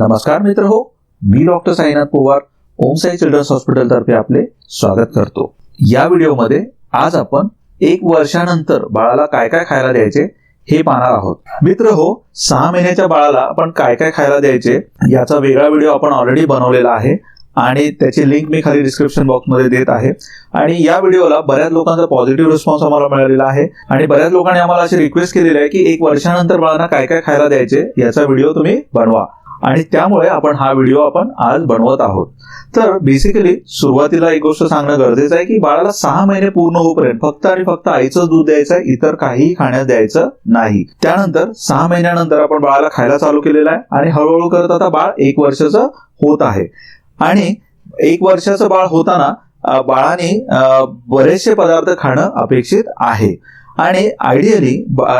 नमस्कार मित्र हो मी doctor Sainath Pawar Om Sai children's hospital तर्फे आपले स्वागत करतो. या व्हिडिओमध्ये आज आपण एक वर्षानंतर बाळाला काय काय खायला द्यायचे हे पाहणार आहोत. मित्र हो सहा महिन्याच्या बाळाला आपण काय काय खायला द्यायचे याचा वेगळा व्हिडिओ आपण ऑलरेडी बनवलेला आहे आणि त्याची लिंक मी खाली डिस्क्रिप्शन बॉक्समध्ये देत आहे. आणि या व्हिडिओला बऱ्याच लोकांचा पॉझिटिव्ह रिस्पॉन्स आम्हाला मिळालेला आहे आणि बऱ्याच लोकांनी आम्हाला अशी रिक्वेस्ट केलेली आहे की एक वर्षानंतर बाळांना काय काय खायला द्यायचे याचा व्हिडिओ तुम्ही बनवा. आणि त्यामुळे आपण हा व्हिडिओ आपण आज बनवत आहोत. तर बेसिकली सुरुवातीला एक गोष्ट सांगणं गरजेचं आहे की बाळाला सहा महिने पूर्ण होईपर्यंत फक्त आणि फक्त आईचं दूध द्यायचं आहे इतर काहीही खाण्यात द्यायचं नाही. त्यानंतर सहा महिन्यानंतर आपण बाळाला खायला चालू केलेलं आहे आणि हळूहळू करत आता बाळ एक वर्षाचं होत आहे. आणि एक वर्षाचं बाळ होताना बाळाने बरेचसे पदार्थ खाणं अपेक्षित आहे. आणि आयडियली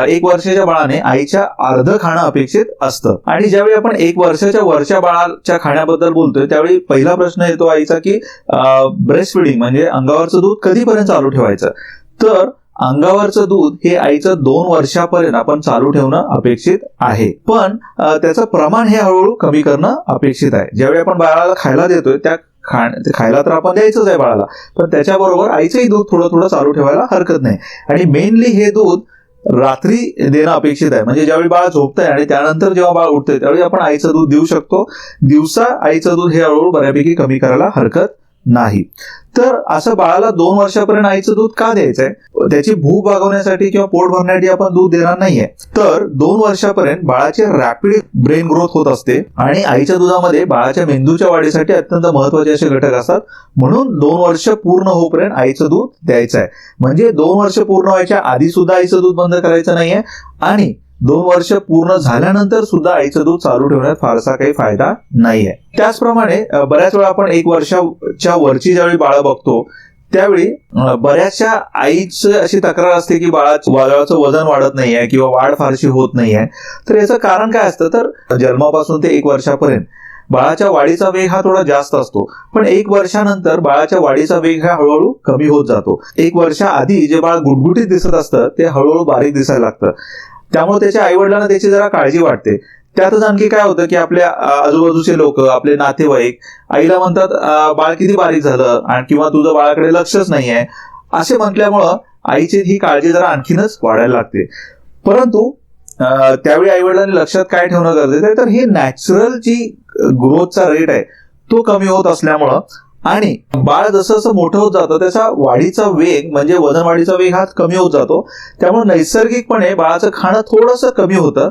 एक वर्षाच्या बाळाने आईच्या अर्ध खाणं अपेक्षित असतं. आणि ज्यावेळी आपण एक वर्षाच्या वरच्या बाळाच्या खाण्याबद्दल बोलतोय त्यावेळी पहिला प्रश्न येतो आईचा की ब्रेस्ट फिडिंग म्हणजे अंगावरचं दूध कधीपर्यंत चालू ठेवायचं? तर अंगावरचं दूध हे आईचं दोन वर्षापर्यंत आपण चालू ठेवणं अपेक्षित आहे. पण त्याचं प्रमाण हे हळूहळू कमी करणं अपेक्षित आहे. ज्यावेळी आपण बाळाला खायला देतोय त्या खा खायला तर आपण द्यायचंच आहे बाळाला. पण त्याच्याबरोबर आईचंही दूध थोडं थोडं चालू ठेवायला हरकत नाही. आणि मेनली हे दूध रात्री देणं अपेक्षित आहे. म्हणजे ज्यावेळी बाळ झोपतंय आणि त्यानंतर जेव्हा बाळ उठतंय त्यावेळी आपण आईचं दूध देऊ शकतो. दिवसा आईचं दूध हे हळूहळू बऱ्यापैकी कमी करायला हरकत नाही. तर असं बाळाला दोन वर्षापर्यंत आईचं दूध का द्यायचंय? त्याची भूक भागवण्यासाठी किंवा पोट भरण्यासाठी आपण दूध देणार नाहीये. तर दोन वर्षापर्यंत बाळाची रॅपिड ब्रेन ग्रोथ होत असते आणि आईच्या दुधामध्ये बाळाच्या मेंदूच्या वाढीसाठी अत्यंत महत्त्वाचे असे घटक असतात. म्हणून दोन वर्ष पूर्ण होईपर्यंत आईचं दूध द्यायचं आहे म्हणजे दोन वर्ष पूर्ण व्हायच्या आधी सुद्धा आईचं दूध बंद करायचं नाहीये आणि दोन वर्ष पूर्ण झाल्यानंतर सुद्धा आईचं दूध चालू ठेवण्यात फारसा काही फायदा नाहीये. त्याचप्रमाणे बऱ्याच वेळा आपण एक वर्षाच्या वरची ज्यावेळी बाळं बघतो त्यावेळी बऱ्याचशा आईचं अशी तक्रार असते की बाळाचं बाळाचं वजन वाढत नाहीये किंवा वाढ फारशी होत नाहीये. तर याचं कारण काय असतं? तर जन्मापासून ते एक वर्षापर्यंत बाळाच्या वाढीचा वेग हा थोडा जास्त असतो. पण एक वर्षानंतर बाळाच्या वाढीचा वेग हा हळूहळू कमी होत जातो. एक वर्षाआधी जे बाळ गुटगुटीत दिसत असतं ते हळूहळू बारीक दिसायला लागतं. त्यामुळे त्याच्या आईवडिलांना त्याची जरा काळजी वाटते. त्यातच आणखी काय होतं की आपल्या आजूबाजूचे लोक आपले नातेवाईक आईला म्हणतात बाळ किती बारीक झालं आणि किंवा तुझं बाळाकडे लक्षच नाहीये. असे म्हटल्यामुळं आईची ही काळजी जरा आणखीनच वाढायला लागते. परंतु त्यावेळी त्यावेळी आईवडिलांनी लक्षात काय ठेवणं गरजेचं आहे? तर ही नॅचरल जी ग्रोथचा रेट आहे तो कमी होत असल्यामुळं आणि बाळ जसं जसं मोठं होत जातं त्याचा वाढीचा वेग म्हणजे वजन वाढीचा वेग हा कमी होत जातो. त्यामुळे नैसर्गिकपणे बाळाचं खाणं थोडंसं कमी होतं.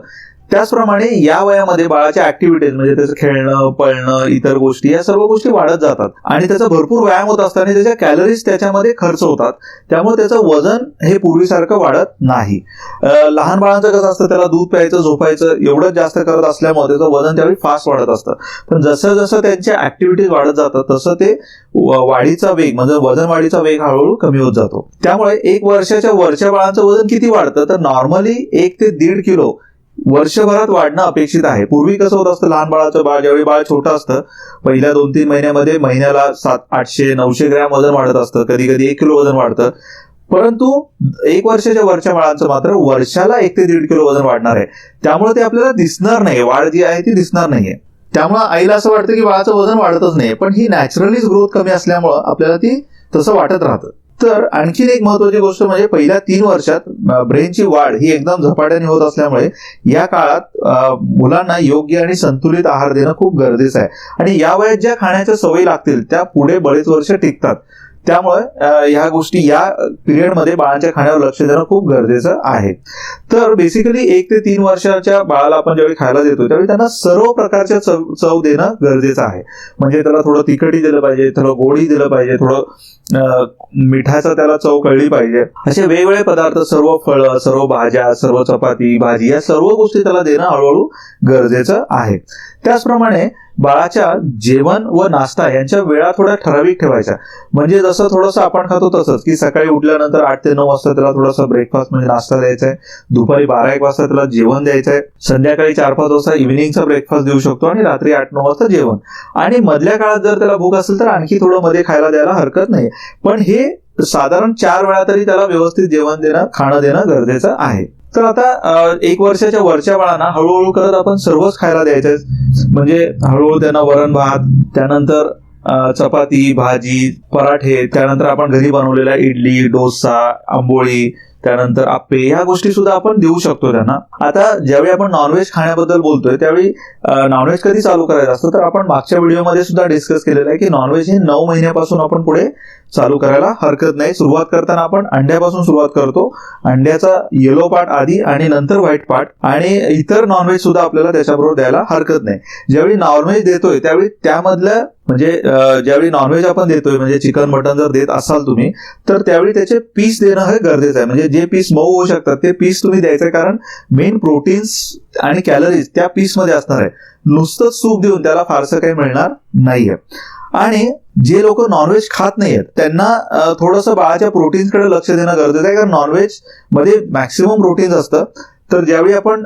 त्याचप्रमाणे या वयामध्ये बाळाच्या ऍक्टिव्हिटीज म्हणजे त्याचं खेळणं पळणं इतर गोष्टी या सर्व गोष्टी वाढत जातात. आणि त्याचा भरपूर व्यायाम होत असताना त्याच्या कॅलरीज त्याच्यामध्ये खर्च होतात. त्यामुळे त्याचं वजन हे पूर्वीसारखं वाढत नाही. लहान बाळांचं कसं असतं त्याला दूध प्यायचं झोपायचं एवढंच जास्त करत असल्यामुळे त्याचं वजन त्यावेळी फास्ट वाढत असतं. पण जसं जसं त्यांच्या ऍक्टिव्हिटीज वाढत जातात तसं ते वाढीचा वेग म्हणजे वजन वाढीचा वेग हळूहळू कमी होत जातो. त्यामुळे एक वर्षाच्या वरच्या बाळांचं वजन किती वाढतं? तर नॉर्मली एक ते दीड किलो वर्षभरात वाढणं अपेक्षित आहे. पूर्वी कसं होत असतं लहान बाळाचं बाळ ज्यावेळी बाळ छोटं असतं पहिल्या दोन तीन महिन्यामध्ये महिन्याला सात आठशे नऊशे ग्रॅम वजन वाढत असतं. कधी कधी एक किलो वजन वाढतं. परंतु एक वर्षाच्या वरच्या बाळांचं मात्र वर्षाला एक ते दीड किलो वजन वाढणार आहे. त्यामुळे ते आपल्याला दिसणार नाही वाढ जी आहे ती दिसणार नाहीये. त्यामुळे आईला असं वाटतं की बाळाचं वजन वाढतच नाही पण ही नॅचरलीच ग्रोथ कमी असल्यामुळं आपल्याला ती तसं वाटत राहतं. तर आणखीन एक महत्वाची गोष्ट म्हणजे पहिल्या तीन वर्षात ब्रेनची वाढ ही एकदम झपाट्याने होत असल्यामुळे या काळात मुलांना योग्य आणि संतुलित आहार देणं खूप गरजेचं आहे. आणि या वयात ज्या खाण्याच्या सवयी लागतील त्या पुढे बरेच वर्ष टिकतात. त्यामुळे ह्या गोष्टी या पिरियडमध्ये बाळांच्या खाण्यावर लक्ष देणं खूप गरजेचं आहे. तर बेसिकली एक ते तीन वर्षाच्या बाळाला आपण ज्यावेळी खायला देतो त्यावेळी त्यांना सर्व प्रकारच्या चव चव देणं गरजेचं आहे. म्हणजे त्याला थोडं तिखटही दिलं पाहिजे थोडं गोडही दिलं पाहिजे थोडं मिठाचा त्याला चव कळली पाहिजे. असे वेगवेगळे पदार्थ सर्व फळं सर्व भाज्या सर्व चपाती भाजी या सर्व गोष्टी त्याला देणं हळूहळू गरजेचं आहे. त्याचप्रमाणे बाळाच्या जेवण व नाश्ता यांच्या वेळा थोड्या ठराविक ठेवायच्या. म्हणजे जसं थोडंसं आपण खातो तसंच की सकाळी उठल्यानंतर आठ ते नऊ वाजता त्याला थोडासा ब्रेकफास्ट म्हणजे नाश्ता द्यायचा आहे दुपारी बारा एक वाजता त्याला जेवण द्यायचं आहे संध्याकाळी चार पाच वाजता इव्हिनिंगचा ब्रेकफास्ट देऊ शकतो आणि रात्री आठ नऊ वाजता जेवण. आणि मधल्या काळात जर त्याला भूक असेल तर आणखी थोडं मध्ये खायला द्यायला हरकत नाही पण हे साधारण चार वेळा तरी त्याला व्यवस्थित जेवण देणं खाणं देणं गरजेचं आहे. तर आता एक वर्षाच्या वरच्या बाळांना हळूहळू करत आपण सर्वच खायला द्यायचं म्हणजे हळूहळू त्यांना वरण भात त्यानंतर चपाती भाजी पराठे त्यानंतर आपण घरी बनवलेला इडली डोसा आंबोळी त्यानंतर आपे ह्या गोष्टी सुद्धा आपण देऊ शकतो त्यांना. आता ज्यावेळी आपण नॉनव्हेज खाण्याबद्दल बोलतोय त्यावेळी नॉनव्हेज कधी चालू करायचं असतं? तर आपण मागच्या व्हिडिओमध्ये सुद्धा डिस्कस केलेलं आहे की नॉनव्हेज हे नऊ महिन्यापासून आपण पुढे चालू करायला हरकत नाही. सुरुवात करताना आपण अंड्यापासून सुरुवात करतो. अंड्याचा येलो पार्ट आधी आणि नंतर व्हाईट पार्ट आणि इतर नॉनव्हेज सुद्धा आपल्याला त्याच्याबरोबर द्यायला हरकत नाही. ज्यावेळी नॉनव्हेज देतोय त्यावेळी त्यामधलं म्हणजे ज्यावेळी नॉनव्हेज आपण देतोय म्हणजे चिकन मटन जर देत असाल तुम्ही तर त्यावेळी त्याचे पीस देणं हे गरजेचं आहे. म्हणजे जे पीस मऊ होऊ शकतात ते पीस तुम्ही द्यायचे कारण मेन प्रोटीन्स आणि कॅलरीज त्या पीसमध्ये असणार आहे. नुसतं सूप देऊन त्याला फारसं काही मिळणार नाहीये. आणि जे लोक नॉनव्हेज खात नाहीयेत त्यांना थोडंसं बाळाच्या प्रोटीन्सकडे लक्ष देणं गरजेचं आहे कारण नॉनव्हेजमध्ये मॅक्सिमम प्रोटीन्स असतं. तर ज्यावेळी आपण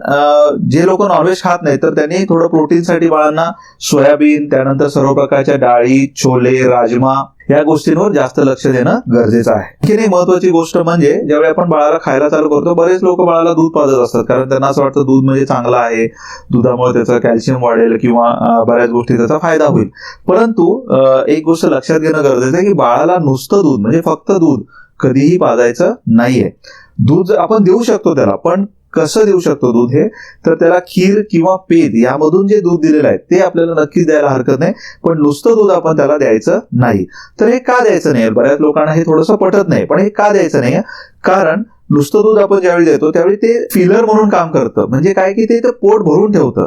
जे लोक नॉनव्हेज खात नाही तर त्यांनी थोडं प्रोटीनसाठी बाळांना सोयाबीन त्यानंतर सर्व प्रकारच्या डाळी छोले राजमा या गोष्टींवर जास्त लक्ष देणं गरजेचं आहे. आणखीन एक महत्वाची गोष्ट म्हणजे ज्यावेळी आपण बाळाला खायला चालू करतो बरेच लोक बाळाला दूध पाजत असतात. कारण त्यांना असं वाटतं दूध म्हणजे चांगलं आहे. दुधामुळे त्याचं कॅल्शियम वाढेल किंवा बऱ्याच गोष्टी त्याचा फायदा होईल. परंतु एक गोष्ट लक्षात घेणं गरजेचं आहे की बाळाला नुसतं दूध म्हणजे फक्त दूध कधीही पाजायचं नाहीये. दूध आपण देऊ शकतो त्याला पण कसं देऊ शकतो दूध हे? तर त्याला खीर किंवा पेद यामधून जे दूध दिलेलं आहे ते आपल्याला नक्कीच द्यायला हरकत नाही पण नुसतं दूध आपण त्याला द्यायचं नाही. तर हे का द्यायचं नाही बऱ्याच लोकांना हे थोडंसं पटत नाही पण हे का द्यायचं नाही कारण नुसतं दूध आपण ज्यावेळी देतो त्यावेळी ते फिलर म्हणून काम करतं. म्हणजे काय की ते ते पोट भरून ठेवतं.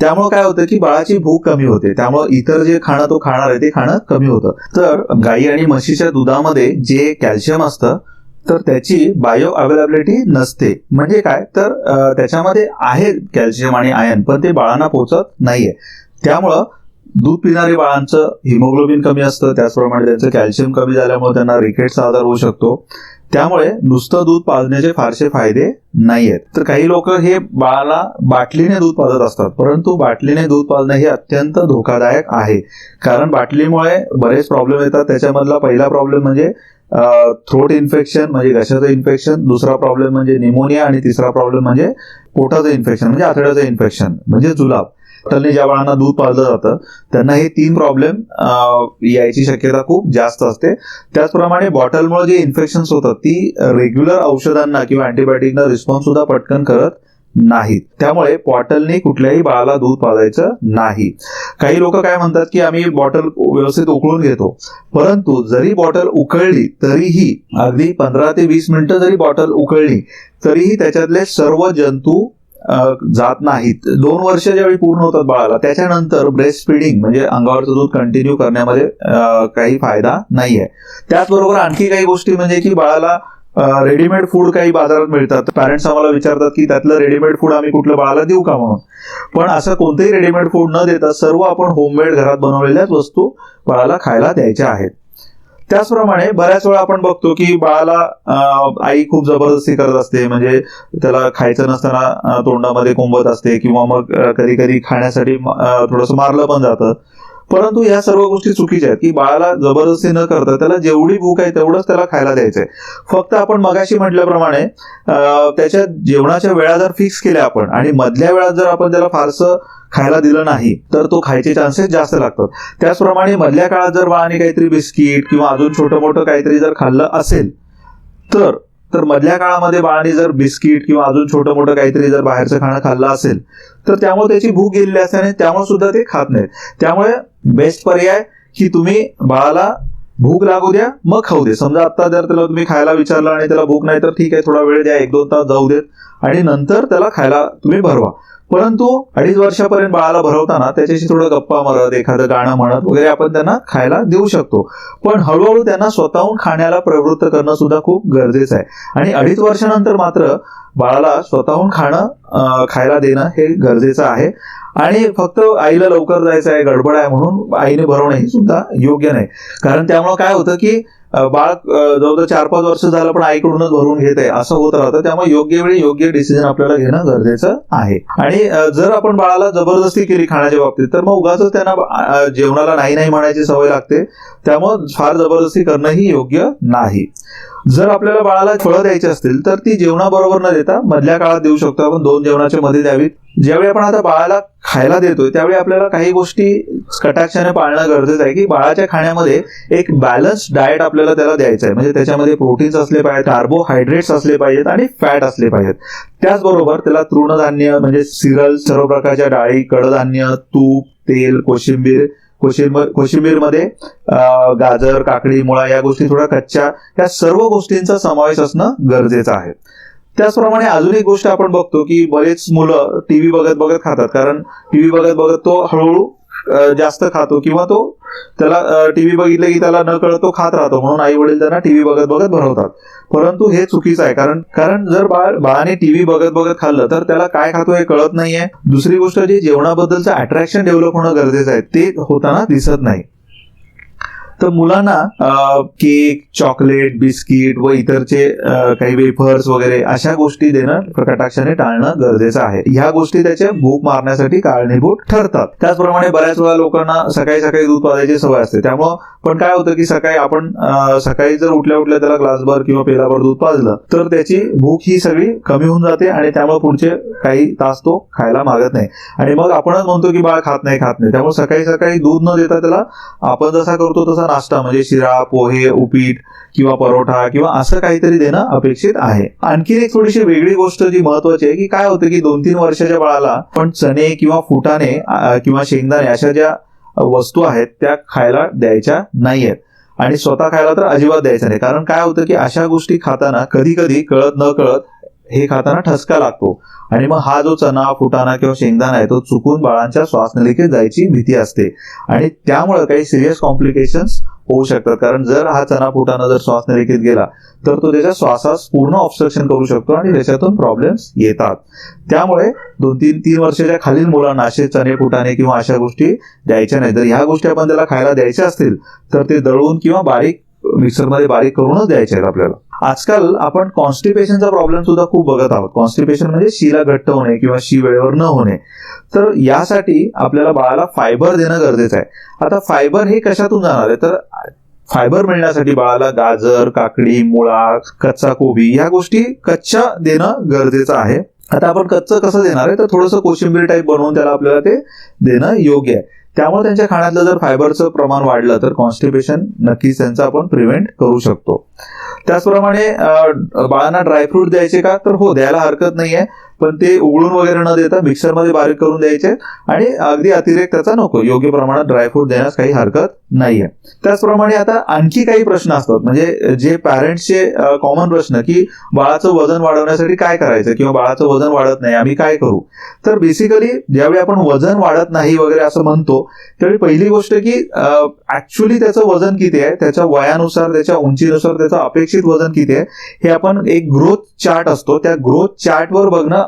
त्यामुळे काय होतं की बाळाची भूक कमी होते. त्यामुळे इतर जे खाणं तो खाणार आहे ते खाणं कमी होतं. तर गाई आणि म्हशीच्या दुधामध्ये जे कॅल्शियम असतं तर त्याची बायो अवेलेबिलिटी नसते. म्हणजे काय? तर त्याच्यामध्ये आहे कॅल्शियम आणि आयन पण ते बाळांना पोचत नाहीये. त्यामुळं दूध पिणारे बाळांचं हिमोग्लोबिन कमी असतं त्याचप्रमाणे त्यांचं कॅल्शियम कमी झाल्यामुळे त्यांना रिकेटचा आजार होऊ शकतो. त्यामुळे नुसतं दूध पाजण्याचे फारसे फायदे नाही आहेत तर काही लोक हे बाळाला बाटलीने दूध पाजत असतात परंतु बाटलीने दूध पाजणं हे अत्यंत धोकादायक आहे. कारण बाटलीमुळे बरेच प्रॉब्लेम येतात. त्याच्यामधला पहिला प्रॉब्लेम म्हणजे थ्रोट इन्फेक्शन म्हणजे घशाचं इन्फेक्शन दुसरा प्रॉब्लेम म्हणजे निमोनिया आणि तिसरा प्रॉब्लेम म्हणजे पोटाचं इन्फेक्शन म्हणजे आतड्याचं इन्फेक्शन म्हणजे जुलाब. बॉटलने ज्या बाळांना दूध पाजलं जातं त्यांना हे तीन प्रॉब्लेम यायची शक्यता खूप जास्त असते. त्याचप्रमाणे बॉटलमुळे जे इन्फेक्शन होतात ती रेग्युलर औषधांना किंवा अँटीबायोटिकना रिस्पॉन्स सुद्धा पटकन करत नाहीत त्यामुळे बॉटलने कुठल्याही बाळाला दूध पाजायचं नाही. काही लोक काय म्हणतात की आम्ही बॉटल व्यवस्थित उकळून घेतो. परंतु जरी बॉटल उकळली तरीही अगदी पंधरा ते वीस मिनिटं जरी बॉटल उकळली तरीही त्याच्यातले सर्व जंतू जात नाहीत. दोन वर्ष ज्यावेळी पूर्ण होतात बाळाला त्याच्यानंतर ब्रेस्ट फिडिंग म्हणजे अंगावरचं दूध कंटिन्यू करण्यामध्ये काही फायदा नाहीये. त्याचबरोबर आणखी काही गोष्टी म्हणजे की बाळाला रेडीमेड फूड काही बाजारात मिळतात. पॅरेंट्स आम्हाला विचारतात की त्यातलं रेडीमेड फूड आम्ही कुठलं बाळाला देऊ का म्हणून? पण असं कोणतंही रेडीमेड फूड न देता सर्व आपण होममेड घरात बनवलेल्याच वस्तू बाळाला खायला द्यायच्या आहेत. त्याचप्रमाणे बऱ्याच वेळा आपण बघतो की बाळाला आई खूप जबरदस्ती करत असते. म्हणजे त्याला खायचं नसताना तोंडामध्ये कोंबत असते किंवा मग कधी कधी खाण्यासाठी थोडंसं मारलं पण जातं. परंतु या सर्व गोष्टी चुकीच्या आहेत की बाळाला जबरदस्ती न करता त्याला जेवढी भूक आहे तेवढंच त्याला खायला द्यायचंय. फक्त आपण मगाशी म्हटल्याप्रमाणे त्याच्या जेवणाच्या वेळा जर फिक्स केल्या आपण आणि मधल्या वेळात जर आपण त्याला फारसं खायला दिलं नाही तर तो खायचे चान्सेस जास्त लागतात. त्याचप्रमाणे मधल्या काळात जर बाळाने काहीतरी बिस्किट किंवा अजून छोटं मोठं काहीतरी जर खाल्लं असेल तर तर मधल्या काळामध्ये बाळाने जर बिस्किट किंवा अजून छोटं मोठं काहीतरी जर बाहेरचं खाणं खाल्लं असेल तर त्यामुळे त्याची भूक गेलेली असते आणि त्यामुळे सुद्धा ते खात नाहीत. त्यामुळे बेस्ट पर्याय की तुम्ही बाळाला भूक लागू द्या मग खाऊ दे. समजा आता जर त्याला तुम्ही खायला विचारलं आणि त्याला भूक नाही तर ठीक आहे थोडा वेळ द्या एक दोन तास जाऊ देत आणि नंतर त्याला खायला तुम्ही भरवा. परंतु अडीच वर्षापर्यंत बाळाला भरवताना त्याच्याशी थोडं गप्पा मारत एखादं गाणं म्हणत वगैरे आपण त्यांना खायला देऊ शकतो. पण हळूहळू त्यांना स्वतःहून खाण्याला प्रवृत्त करणं सुद्धा खूप गरजेचं आहे. आणि अडीच वर्षानंतर मात्र बाळाला स्वतःहून खाणं खायला देणं हे गरजेचं आहे. आणि फक्त आईला लवकर जायचं आहे गडबड आहे म्हणून आईने भरवणं हे सुद्धा योग्य नाही. कारण त्यामुळे काय होतं की बाळक बाळ जवळजवळ चार पाच वर्ष झालं पण आईकडूनच भरून घेत आहे असं होत राहतं. त्यामुळे योग्य वेळी योग्य डिसिजन आपल्याला घेणं गरजेचं आहे. आणि जर आपण बाळाला जबरदस्ती केली खाण्याच्या बाबतीत तर मग उगाच त्यांना जेवणाला नाही नाही म्हणायची सवय लागते. त्यामुळे फार जबरदस्ती करणंही योग्य नाही. जर आपल्याला बाळाला फळं द्यायची असतील तर ती जेवणाबरोबर न देता मधल्या काळात देऊ शकतो आपण दोन जेवणाच्या मध्ये द्यावीत. ज्यावेळी आपण आता बाळाला खायला देतोय त्यावेळी आपल्याला काही गोष्टी कटाक्षाने पाळणं गरजेचं आहे की बाळाच्या खाण्यामध्ये एक बॅलन्स डाएट आपल्याला त्याला द्यायचं आहे. म्हणजे त्याच्यामध्ये प्रोटीन्स असले पाहिजेत कार्बोहायड्रेट्स असले पाहिजेत आणि फॅट असले पाहिजेत. त्याचबरोबर त्याला तृणधान्य म्हणजे सिरल सर्व प्रकारच्या डाळी कडधान्य तूप तेल कोशिंबीर कोशिंबीर कोशिंबीरमध्ये गाजर काकडी मुळा या गोष्टी थोड्या कच्च्या या सर्व गोष्टींचा समावेश असणं गरजेचं आहे. त्याचप्रमाणे अजून एक गोष्ट आपण बघतो की बरेच मुलं टीव्ही बघत बघत खातात कारण टीव्ही बघत बघत तो हळूहळू जास्त खातो किंवा तो त्याला टीव्ही बघितले की त्याला न कळत तो खात राहतो. म्हणून आई वडील त्यांना टीव्ही बघत बघत भरवतात. परंतु हे चुकीचं आहे. कारण कारण जर बाळ बाळाने टीव्ही बघत बघत खाल्लं तर त्याला काय खातो हे कळत नाहीये. दुसरी गोष्ट जे जेवणाबद्दलचं अट्रॅक्शन डेव्हलप होणं गरजेचं आहे ते होताना दिसत नाही. तर मुलांना केक चॉकलेट बिस्किट व इतरचे काही वेफर्स वगैरे अशा गोष्टी देणं कटाक्षाने टाळणं गरजेचं आहे. ह्या गोष्टी त्याच्या भूक मारण्यासाठी कारणीभूत ठरतात. त्याचप्रमाणे बऱ्याच वेळा लोकांना सकाळी सकाळी दूध पाजायची सवय असते. त्यामुळं पण काय होतं की सकाळी आपण सकाळी जर उठल्या उठल्या त्याला ग्लासभर किंवा पेलाभर दूध पाजलं तर त्याची भूक ही सगळी कमी होऊन जाते आणि त्यामुळे पुढचे काही तास तो खायला मागत नाही. आणि मग आपणच म्हणतो की बाळ खात नाही खात नाही. त्यामुळे सकाळी सकाळी दूध न देता त्याला आपण जसा करतो तसा नाश्ता म्हणजे शिरा पोहे उपीट किंवा परोठा किंवा असं काहीतरी देणं अपेक्षित आहे. आणखी एक थोडीशी वेगळी गोष्ट जी महत्वाची आहे की काय होतं की दोन तीन वर्षाच्या बाळाला पण चणे किंवा फुटाणे किंवा शेंगदाणे अशा ज्या वस्तू आहेत त्या खायला द्यायच्या नाहीयेत. आणि स्वतः खायला तर अजिबात द्यायचं नाही. कारण काय होतं की अशा गोष्टी खाताना कधी कधी कळत न कळत हे खाताना ठसका लागतो. आणि मग हा जो चना फुटाणा किंवा शेंगदाणा आहे तो चुकून बाळांच्या श्वासनलिकेत जायची भीती असते. आणि त्यामुळे काही सिरियस कॉम्प्लिकेशन्स होऊ शकतात. कारण जर हा चना फुटाणा जर श्वासनलिकेत गेला तर तो त्याच्या श्वासास पूर्ण ऑब्स्ट्रक्शन करू शकतो आणि त्याच्यातून प्रॉब्लेम्स येतात. त्यामुळे दोन तीन तीन वर्षाच्या खालील मुलांना असे चणे फुटाणे किंवा अशा गोष्टी द्यायच्या नाही जर ह्या गोष्टी आपण त्याला खायला द्यायच्या असतील तर ते दळून किंवा बारीक मिक्सरमध्ये बारीक करूनच द्यायचे आहेत आपल्याला. आजकाल आपण कॉन्स्टिपेशनचा प्रॉब्लेम सुद्धा खूप बघत आहोत. कॉन्स्टिपेशन म्हणजे शिला घट्ट होणे किंवा शी वेळेवर न होणे. तर यासाठी आपल्याला बाळाला फायबर देणं गरजेचं आहे. आता फायबर हे कशातून जाणार आहे? तर फायबर मिळण्यासाठी बाळाला गाजर काकडी मुळा कच्चा कोबी ह्या गोष्टी कच्च्या देणं गरजेचं आहे. आता आपण कच्चं कसं देणार आहे? तर थोडंसं कोशिंबीर टाईप बनवून त्याला आपल्याला ते देणं योग्य आहे. त्यामुळे त्यांच्या खाण्यातलं जर फायबरचं प्रमाण वाढलं तर कॉन्स्टिपेशन नक्कीच त्यांचं आपण प्रिव्हेंट करू शकतो. त्याचप्रमाणे बाळांना ड्रायफ्रूट द्यायचे का? तर हो द्यायला हरकत नाहीये. पण ते उघडून वगैरे न देता मिक्सरमध्ये बारीक करून द्यायचे आणि अगदी अतिरेक त्याचा नको. योग्य प्रमाणात ड्रायफ्रूट देण्यास काही हरकत नाहीये. त्याचप्रमाणे आता आणखी काही प्रश्न असतात. म्हणजे जे पॅरेंट्सचे कॉमन प्रश्न की बाळाचं वजन वाढवण्यासाठी काय करायचं किंवा बाळाचं वजन वाढत नाही आम्ही काय करू? तर बेसिकली ज्यावेळी आपण वजन वाढत नाही वगैरे असं म्हणतो त्यावेळी पहिली गोष्ट की ऍक्च्युली त्याचं वजन किती आहे? त्याच्या वयानुसार त्याच्या उंचीनुसार त्याचं अपेक्षित वजन किती आहे? हे आपण एक ग्रोथ चार्ट असतो. त्या ग्रोथ चार्टवर बघणं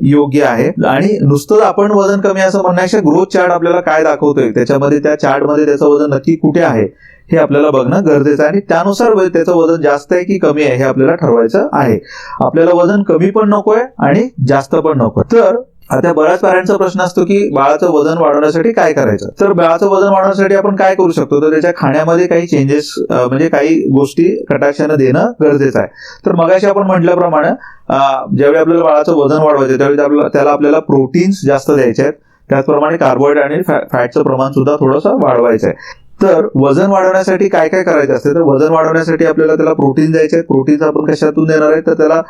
योग्य आहे. आणि नुसतं आपण वजन कमी असं म्हणण्यापेक्षा ग्रोथ चार्ट आपल्याला काय दाखवतोय? त्याच्यामध्ये त्या चार्टमध्ये त्याचं वजन नक्की कुठे आहे हे आपल्याला बघणं गरजेचं आहे. आणि त्यानुसार त्याचं वजन जास्त आहे की कमी आहे हे आपल्याला ठरवायचं आहे. आपल्याला वजन कमी पण नकोय आणि जास्त पण नकोय. तर आता बऱ्याच पॅरेंटचा प्रश्न असतो की बाळाचं वजन वाढवण्यासाठी काय करायचं? तर बाळाचं वजन वाढवण्यासाठी आपण काय करू शकतो? तर त्याच्या खाण्यामध्ये काही चेंजेस म्हणजे काही गोष्टी कटाक्षानं देणं गरजेचं आहे. तर मगाशी आपण म्हटल्याप्रमाणे ज्यावेळी आपल्याला बाळाचं वजन वाढवायचं त्यावेळी आपल्याला- त्याला आपल्याला प्रोटीन्स जास्त द्यायचे आहेत. त्याचप्रमाणे कार्बोहायड्रेट आणि फॅटचं प्रमाण सुद्धा थोडंसं वाढवायचं आहे. तर वजन वाढवण्यासाठी काय काय करायचं असते? तर वजन वाढवण्यासाठी आपल्याला त्याला प्रोटीन द्यायचे प्रोटीन प्रोटीन्स आपण कशातून देणार आहे तर त्याला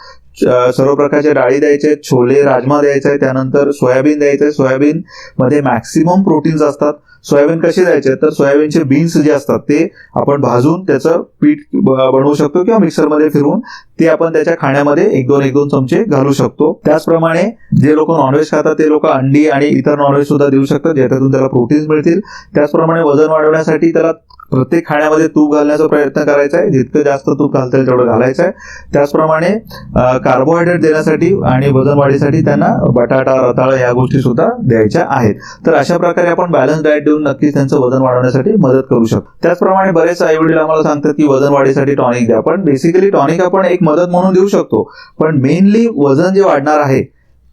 सर्व प्रकारच्या डाळी द्यायचे छोले राजमा द्यायचे आहे त्यानंतर सोयाबीन द्यायचं. आहे सोयाबीन मध्ये मॅक्सिमम प्रोटीन्स असतात. सोयाबीन कसे द्यायचे? तर सोयाबीनचे बीन्स जे असतात ते आपण भाजून त्याचं पीठ बनवू शकतो किंवा मिक्सरमध्ये फिरवून ते आपण त्याच्या खाण्यामध्ये एक दोन एक दोन चमचे घालू शकतो. त्याचप्रमाणे जे लोक नॉनव्हेज खातात ते लोक अंडी आणि इतर नॉनव्हेज सुद्धा देऊ शकतात ज्याच्यातून त्याला प्रोटीन्स मिळतील. त्याचप्रमाणे वजन वाढवण्यासाठी त्याला प्रत्येक खाण्यामध्ये तूप घालण्याचा प्रयत्न करायचा आहे. जितकं जास्त तूप घालता येईल तेवढं घालायचं आहे. त्याचप्रमाणे कार्बोहायड्रेट देण्यासाठी आणि वजन वाढीसाठी त्यांना बटाटा रताळ या गोष्टी सुद्धा द्यायच्या आहेत. तर अशा प्रकारे आपण बॅलन्स डाएट देऊन नक्कीच त्यांचं वजन वाढवण्यासाठी मदत करू शकतो. त्याचप्रमाणे बरेच आई वडील आम्हाला सांगतात की वजन वाढीसाठी टॉनिक द्या. पण बेसिकली टॉनिक आपण एक मदत म्हणून देऊ शकतो. पण मेनली वजन जे वाढणार आहे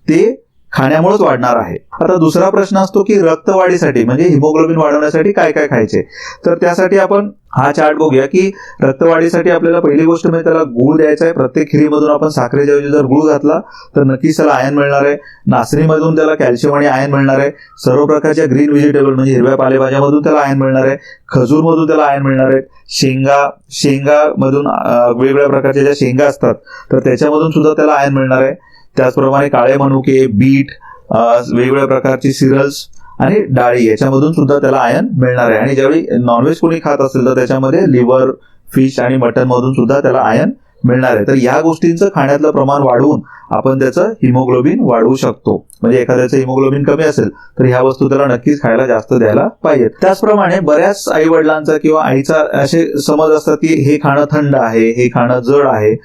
ते खाण्यामुळेच वाढणार आहे. आता दुसरा प्रश्न असतो की रक्तवाढीसाठी म्हणजे हिमोग्लोबिन वाढवण्यासाठी काय काय खायचे? तर त्यासाठी आपण हा चार्ट बघूया की रक्तवाढीसाठी आपल्याला पहिली गोष्ट म्हणजे त्याला गुळ द्यायचा आहे. प्रत्येक खिरीमधून आपण साखरेच्या ऐवजी जर गुळ घातला तर नक्कीच त्याला आयन मिळणार आहे. नाचणीमधून त्याला कॅल्शियम आणि आयन मिळणार आहे. सर्व प्रकारच्या ग्रीन व्हेजिटेबल म्हणजे हिरव्या पालेभाज्यामधून त्याला आयन मिळणार आहे. खजूरमधून त्याला आयन मिळणार आहे. शेंगा शेंगामधून वेगवेगळ्या प्रकारच्या ज्या शेंगा असतात तर त्याच्यामधून सुद्धा त्याला आयन मिळणार आहे. त्याचप्रमाणे काळे मनुके बीट वेगवेगळ्या प्रकारची सिरल्स आणि डाळी याच्यामधून सुद्धा त्याला आयन मिळणार आहे. आणि ज्यावेळी नॉनव्हेज कोणी खात असेल तर त्याच्यामध्ये लिव्हर फिश आणि मटन मधून सुद्धा त्याला आयन मिळणार आहे. तर या गोष्टींचं खाण्यातलं प्रमाण वाढवून आपण त्याचं हिमोग्लोबिन वाढवू शकतो. म्हणजे एखाद्याचं हिमोग्लोबिन कमी असेल तर ह्या वस्तू त्याला नक्कीच खायला जास्त द्यायला पाहिजेत. त्याचप्रमाणे बऱ्याच आई वडिलांचा किंवा आईचा असे समज असतात की हे खाणं थंड आहे हे खाणं जड आहे.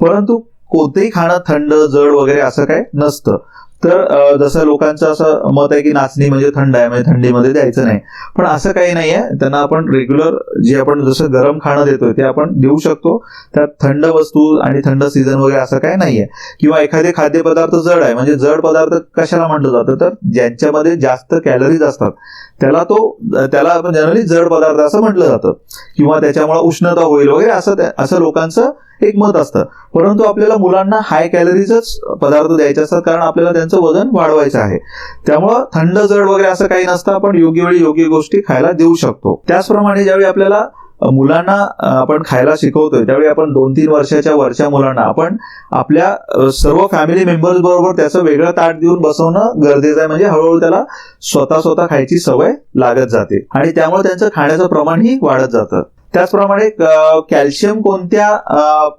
परंतु कोणतेही खाणं थंड जड वगैरे असं काय नसतं. तर जसं लोकांचं असं मत आहे की नाचणी म्हणजे थंड आहे म्हणजे थंडीमध्ये द्यायचं नाही. पण असं काही नाही आहे. त्यांना आपण रेग्युलर जे आपण जसं गरम खाणं देतोय ते आपण देऊ शकतो. त्यात थंड वस्तू आणि थंड सीझन वगैरे असं काही नाहीये किंवा एखादे खाद्यपदार्थ जड आहे म्हणजे जड पदार्थ कशाला म्हटलं जातं? तर ज्यांच्यामध्ये जास्त कॅलरीज असतात त्याला तो त्याला आपण जनरली जड पदार्थ असं म्हटलं जातं. किंवा त्याच्यामुळे उष्णता होईल वगैरे असं असं लोकांचं एक मत असतं. परंतु आपल्याला मुलांना हाय कॅलरीजच पदार्थ द्यायचे असतात कारण आपल्याला त्यांचं वजन वाढवायचं आहे. त्यामुळं थंड जड वगैरे असं काही नसतं आपण योग्य वेळी योग्य गोष्टी खायला देऊ शकतो. त्याचप्रमाणे ज्यावेळी आपल्याला मुलांना आपण खायला शिकवतोय त्यावेळी आपण दोन तीन वर्षाच्या वरच्या मुलांना आपण आपल्या सर्व फॅमिली मेंबर्स बरोबर त्याचं वेगळं ताट देऊन बसवणं गरजेचं आहे. म्हणजे हळूहळू त्याला स्वतः स्वतः खायची सवय लागत जाते. आणि त्यामुळे त्यांचं खाण्याचं प्रमाणही वाढत जातं. त्याचप्रमाणे कॅल्शियम कोणत्या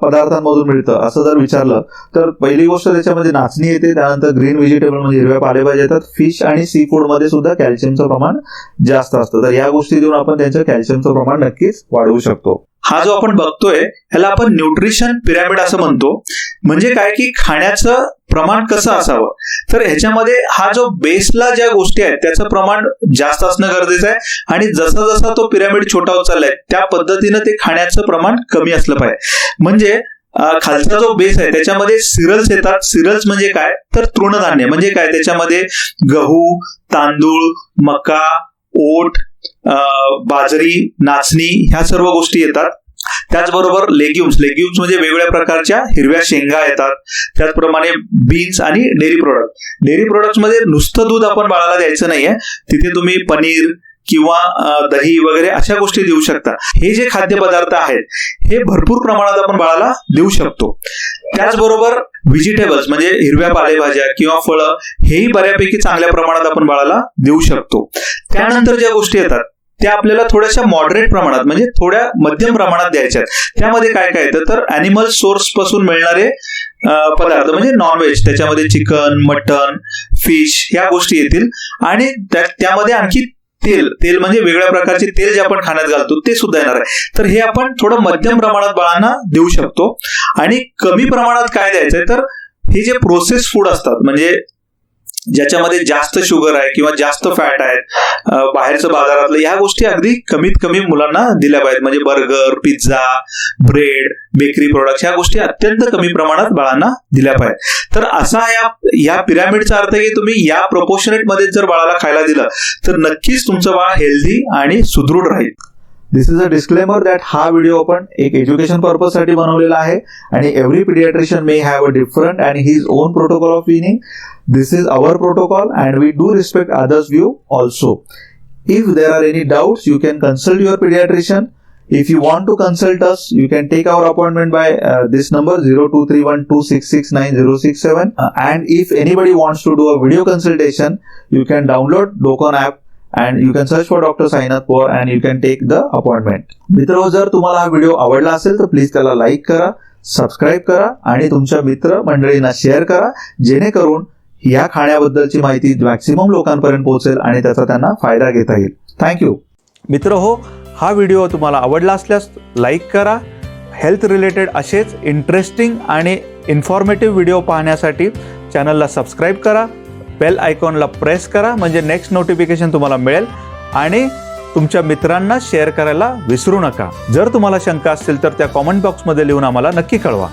पदार्थांमधून मिळतं? असं जर विचारलं तर पहिली गोष्ट त्याच्यामध्ये नाचणी येते त्यानंतर ग्रीन व्हेजिटेबल म्हणजे हिरव्या पालेभाज्या येतात फिश आणि सी फूडमध्ये सुद्धा कॅल्शियमचं प्रमाण जास्त असतं. तर या गोष्टी देऊन आपण त्यांच्या कॅल्शियमचं प्रमाण नक्कीच वाढवू शकतो. हा जो आपण बघतोय ह्याला आपण न्यूट्रिशन पिरामिड असं म्हणतो. म्हणजे काय की खाण्याचं प्रमाण कसं असावं? तर ह्याच्यामध्ये हा जो बेसला ज्या गोष्टी आहेत त्याचं प्रमाण जास्त असणं गरजेचं आहे. आणि जसा जसा तो पिरामिड छोटा होत चाललाय त्या पद्धतीनं ते खाण्याचं प्रमाण कमी असलं पाहिजे. म्हणजे खालचा जो बेस आहे त्याच्यामध्ये सिरल्स येतात. सिरल्स म्हणजे काय? तर तृणधान्य. म्हणजे काय? त्याच्यामध्ये गहू तांदूळ मका ओट बाजरी नाचणी ह्या सर्व गोष्टी येतात. त्याचबरोबर लेग्युम्स लेग्युम्स म्हणजे वेगवेगळ्या प्रकारच्या हिरव्या शेंगा येतात. त्याचप्रमाणे बीन्स आणि डेअरी प्रोडक्ट डेअरी प्रोडक्टमध्ये नुसतं दूध आपण बाळाला द्यायचं नाहीये. तिथे तुम्ही पनीर किंवा दही वगैरे अशा गोष्टी देऊ शकता. हे जे खाद्यपदार्थ आहेत हे भरपूर प्रमाणात आपण बाळाला देऊ शकतो. त्याचबरोबर व्हेजिटेबल्स म्हणजे हिरव्या पालेभाज्या किंवा फळं हेही बऱ्यापैकी चांगल्या प्रमाणात आपण बाळाला देऊ शकतो. त्यानंतर ज्या गोष्टी येतात त्या आपल्याला थोड्याशा मॉडरेट प्रमाणात म्हणजे थोड्या मध्यम प्रमाणात द्यायच्या आहेत त्यामध्ये काय काय येतं? तर अॅनिमल सोर्सपासून मिळणारे पदार्थ म्हणजे नॉनव्हेज त्याच्यामध्ये चिकन मटन फिश ह्या गोष्टी येतील. आणि त्या- त्यामध्ये आणखी तेल तेल म्हणजे वेगळ्या प्रकारचे तेल जे आपण खाण्यात घालतो ते सुद्धा येणार आहे. तर हे आपण थोडं मध्यम प्रमाणात बाळांना देऊ शकतो. आणि कमी प्रमाणात काय द्यायचंय? तर हे जे प्रोसेस फूड असतात म्हणजे ज्याच्यामध्ये जास्त शुगर आहे किंवा जास्त फॅट आहे बाहेरचं बाजारातलं ह्या गोष्टी अगदी कमीत कमी मुलांना दिल्या पाहिजेत. म्हणजे burger pizza bread bakery product ह्या गोष्टी अत्यंत कमी प्रमाणात बाळांना दिल्या पाहिजेत. तर असा या या पिरामिडचा अर्थ आहे की तुम्ही या प्रपोर्शनेटमध्ये जर बाळाला खायला दिलं तर नक्कीच तुमचं बाळ हेल्दी आणि सुदृढ राहील. This is a disclaimer that हा व्हिडिओ आपण एक एज्युकेशन पर्पज साठी बनवलेला आहे आणि every pediatrician may have a different and his own protocol of weaning this is our protocol and we do respect others view also if there are any doubts you can consult your pediatrician If you want to consult us, you can take our appointment by uh, this number 0231266967. Uh, and if anybody wants to do a video consultation, you can download Dokon app and you can search for doctor Sainath Poor and you can take the appointment मित्र जर तुम्हाला हा video आवडला असेल तर please त्याला like करा subscribe करा आणि तुमच्या मित्र मंडळींना शेअर करा जेणेकरून या खाण्याबद्दलची माहिती मॅक्सिमम लोकांपर्यंत पोहोचेल आणि त्याचा त्यांना फायदा घेता येईल. थँक्यू मित्र हो हा व्हिडिओ तुम्हाला आवडला असल्यास लाईक करा. हेल्थ रिलेटेड असेच इंटरेस्टिंग आणि इन्फॉर्मेटिव्ह व्हिडिओ पाहण्यासाठी चॅनलला सबस्क्राईब करा. बेल आयकॉनला प्रेस करा म्हणजे नेक्स्ट नोटिफिकेशन तुम्हाला मिळेल. आणि तुमच्या मित्रांना शेअर करायला विसरू नका. जर तुम्हाला शंका असतील तर त्या कॉमेंट बॉक्समध्ये लिहून आम्हाला नक्की कळवा.